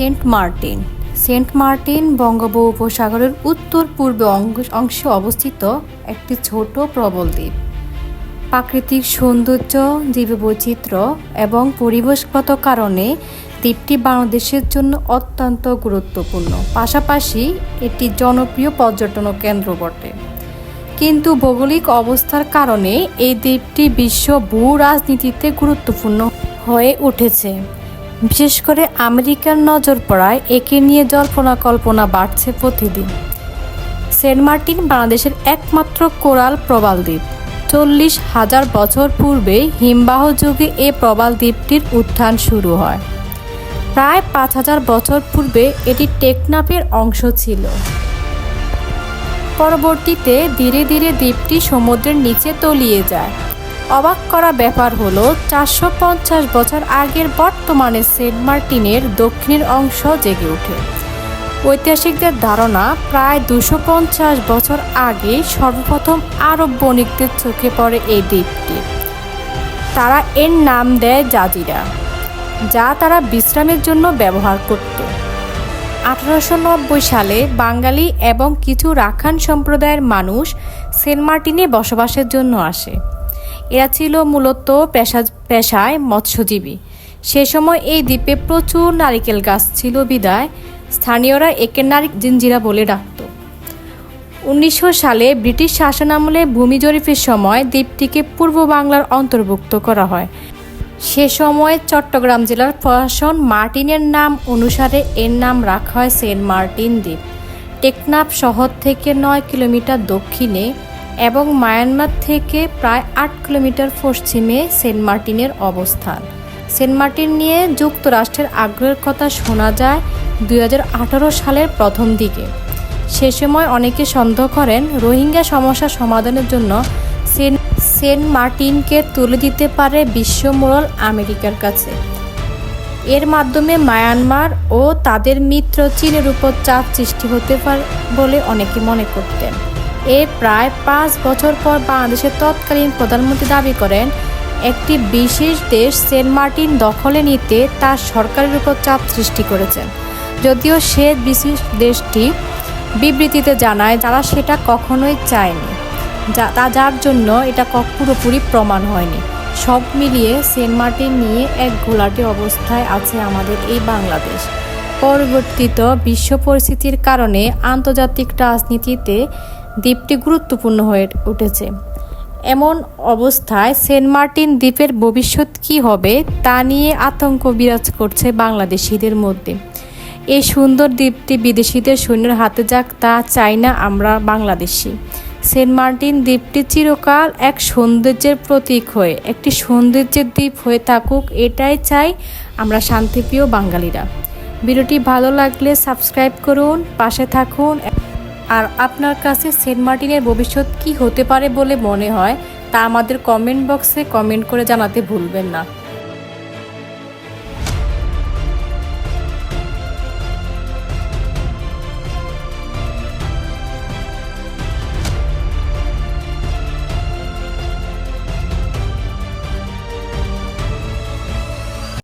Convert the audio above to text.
Saint Martin. Saint Martin বঙ্গোপসাগরের উত্তর পূর্বে অংশে অবস্থিত একটি ছোট প্রবল দ্বীপ। প্রাকৃতিক সৌন্দর্য, জীববৈচিত্র্য এবং পরিবেশগত কারণে দ্বীপটি বাংলাদেশের জন্য অত্যন্ত গুরুত্বপূর্ণ। পাশাপাশি এটি জনপ্রিয় পর্যটন কেন্দ্র বটে। কিন্তু ভৌগোলিক অবস্থার কারণে এই দ্বীপটি বিশ্ব ভূ রাজনীতিতে গুরুত্বপূর্ণ হয়ে উঠেছে। বিশেষ করে আমেরিকার নজর পড়ায় একে নিয়ে জল্পনা কল্পনা বাড়ছে প্রতিদিন। সেন্ট মার্টিন বাংলাদেশের একমাত্র কোরাল প্রবাল দ্বীপ। চল্লিশ হাজার বছর পূর্বে হিমবাহ যুগে এ প্রবাল দ্বীপটির উত্থান শুরু হয়। প্রায় পাঁচ হাজার বছর পূর্বে এটি টেকনাফের অংশ ছিল। পরবর্তীতে ধীরে ধীরে দ্বীপটি সমুদ্রের নিচে তলিয়ে যায়। অবাক করা ব্যাপার হলো, চারশো পঞ্চাশ বছর আগের বর্তমানে সেন্ট মার্টিনের দক্ষিণের অংশ জেগে ওঠে। ঐতিহাসিকদের ধারণা, প্রায় দুশো পঞ্চাশ বছর আগে সর্বপ্রথম আরব বণিকদের চোখে পড়ে এই দ্বীপটি। তারা এর নাম দেয় জাজিরা, যা তারা বিশ্রামের জন্য ব্যবহার করত। আঠারোশো নব্বই সালে বাঙালি এবং কিছু রাখান সম্প্রদায়ের মানুষ সেন্ট মার্টিনে বসবাসের জন্য আসে। এরা ছিল মূলত পেশা, পেশায় মৎস্যজীবী। সে সময় এই দ্বীপে প্রচুর নারিকেল গাছ ছিল বিদায়। স্থানীয়রা একে নারিক জিঞ্জিরা বলে ডাকত। উনিশশো সালে ব্রিটিশ শাসনামলে ভূমি জরিপের সময় দ্বীপটিকে পূর্ব বাংলার অন্তর্ভুক্ত করা হয়। সে সময় চট্টগ্রাম জেলার প্রশাসন মার্টিনের নাম অনুসারে এর নাম রাখা হয় সেন্ট মার্টিন দ্বীপ। টেকনাফ শহর থেকে নয় কিলোমিটার দক্ষিণে এবং মায়ানমার থেকে প্রায় আট কিলোমিটার পশ্চিমে সেন্ট মার্টিনের অবস্থান। সেন্ট মার্টিন নিয়ে যুক্তরাষ্ট্রের আগ্রহের কথা শোনা যায় দুই হাজার আঠারো সালের প্রথম দিকে। সে সময় অনেকে সন্দেহ করেন রোহিঙ্গা সমস্যা সমাধানের জন্য সেন্ট মার্টিনকে তুলে দিতে পারে বিশ্ব মোড়ল আমেরিকার কাছে। এর মাধ্যমে মায়ানমার ও তাদের মিত্র চীনের উপর চাপ সৃষ্টি হতে পারে বলে অনেকে মনে করতেন। এর প্রায় পাঁচ বছর পর বাংলাদেশের তৎকালীন প্রধানমন্ত্রী দাবি করেন, একটি বিশেষ দেশ সেন্ট মার্টিন দখলে নিতে তার সরকারের উপর চাপ সৃষ্টি করেছেন যদিও সে বিশেষ দেশটি বিবৃতিতে জানায় তারা সেটা কখনোই চায়নি, যা তা যার জন্য এটা পুরোপুরি প্রমাণ হয়নি। সব মিলিয়ে সেন্ট মার্টিন নিয়ে এক ঘোলাটে অবস্থায় আছে আমাদের এই বাংলাদেশ। পরবর্তীত বিশ্ব পরিস্থিতির কারণে আন্তর্জাতিক রাজনীতিতে দ্বীপটি গুরুত্বপূর্ণ হয়ে উঠেছে। এমন অবস্থায় সেন্ট মার্টিন দ্বীপের ভবিষ্যৎ কী হবে তা নিয়ে আতঙ্ক বিরাজ করছে বাংলাদেশিদের মধ্যে। এই সুন্দর দ্বীপটি বিদেশিদের সৈন্যের হাতে যাক তা চাই না আমরা বাংলাদেশি। সেন্ট মার্টিন দ্বীপটি চিরকাল এক সৌন্দর্যের প্রতীক হয়ে, একটি সৌন্দর্যের দ্বীপ হয়ে থাকুক, এটাই চাই আমরা শান্তিপ্রিয় বাঙালিরা। ভিডিওটি ভালো লাগলে সাবস্ক্রাইব করুন, পাশে থাকুন আর আপনার কাছে সেন্ট মার্টিনের ভবিষ্যৎ কি হতে পারে বলে মনে হয়, তা আমাদের কমেন্ট বক্সে কমেন্ট করে জানাতে ভুলবেন না।